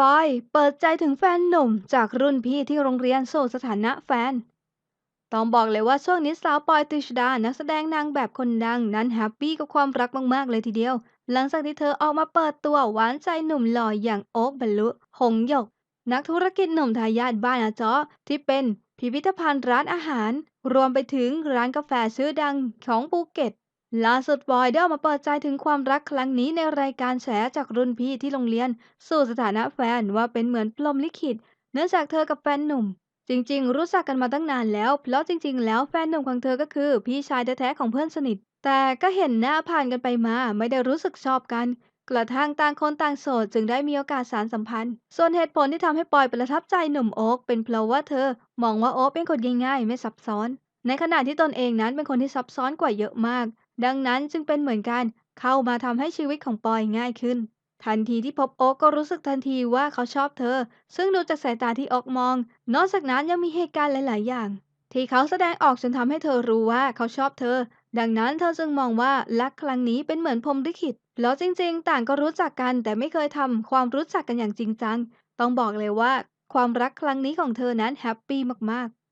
ปอยเปิดใจถึงแฟนหนุ่มจากรุ่นพี่ที่โรงเรียนสู่สถานะแฟน ต้องบอกเลยว่าช่วงนี้สาวปอยตรีชดา นักแสดงนางแบบคนดังนั้นแฮปปี้กับความรักมากๆเลยทีเดียว หลังจากที่เธอออกมาเปิดตัวหวานใจหนุ่มหล่ออย่างโอ๊คบรรลุหงหยก นักธุรกิจหนุ่มทายาทบ้านอาจอที่เป็นพิพิธภัณฑ์ร้านอาหาร รวมไปถึงร้านกาแฟชื่อดังของภูเก็ต ล่าสุดบอยได้ออกมาเปิดใจถึงความรักครั้งนี้ในรายการแฉจากรุ่นพี่ที่โรงเรียน สู่สถานะแฟนว่าเป็นเหมือนพรหมลิขิต เนื่องจากเธอกับแฟนหนุ่ม จริง ๆ รู้จักกันมาตั้งนานแล้ว เพราะจริง ๆ แล้วแฟนหนุ่มของเธอก็คือ พี่ชายแท้ๆของเพื่อนสนิท แต่ก็เห็นหน้าผ่านกันไปมาไม่ได้รู้สึกชอบกัน กระทั่งต่างคนต่างโสดจึงได้มีโอกาสสานสัมพันธ์ ส่วนเหตุผลที่ทำให้ปอยประทับใจหนุ่มโอ๊คเป็นเพราะว่าเธอ มองว่าโอ๊คเป็นคนง่ายๆ ไม่ซับซ้อน ในขณะที่ตนเองนั้นเป็นคนที่ซับซ้อนกว่าเยอะมาก ดังนั้นจึงเป็นเหมือนกันเข้ามาทำให้ชีวิตของปอยง่ายขึ้น ทันทีที่พบโอ๊กก็รู้สึกทันทีว่าเขาชอบเธอ ซึ่งดูจากสายตาที่โอ๊กมอง นอกจากนั้นยังมีเหตุการณ์หลาย ๆ อย่าง ที่เขาแสดงออกจนทำให้เธอรู้ว่าเขาชอบเธอ ดังนั้นเธอจึงมองว่ารักครั้งนี้เป็นเหมือนพรมลิขิตแล้วจริง ๆ ต่างก็รู้จักกันแต่ไม่เคยทำความรู้จักกันอย่างจริงจัง ต้องบอกเลยว่า ความรักครั้งนี้ของเธอนั้นแฮปปี้มาก ๆ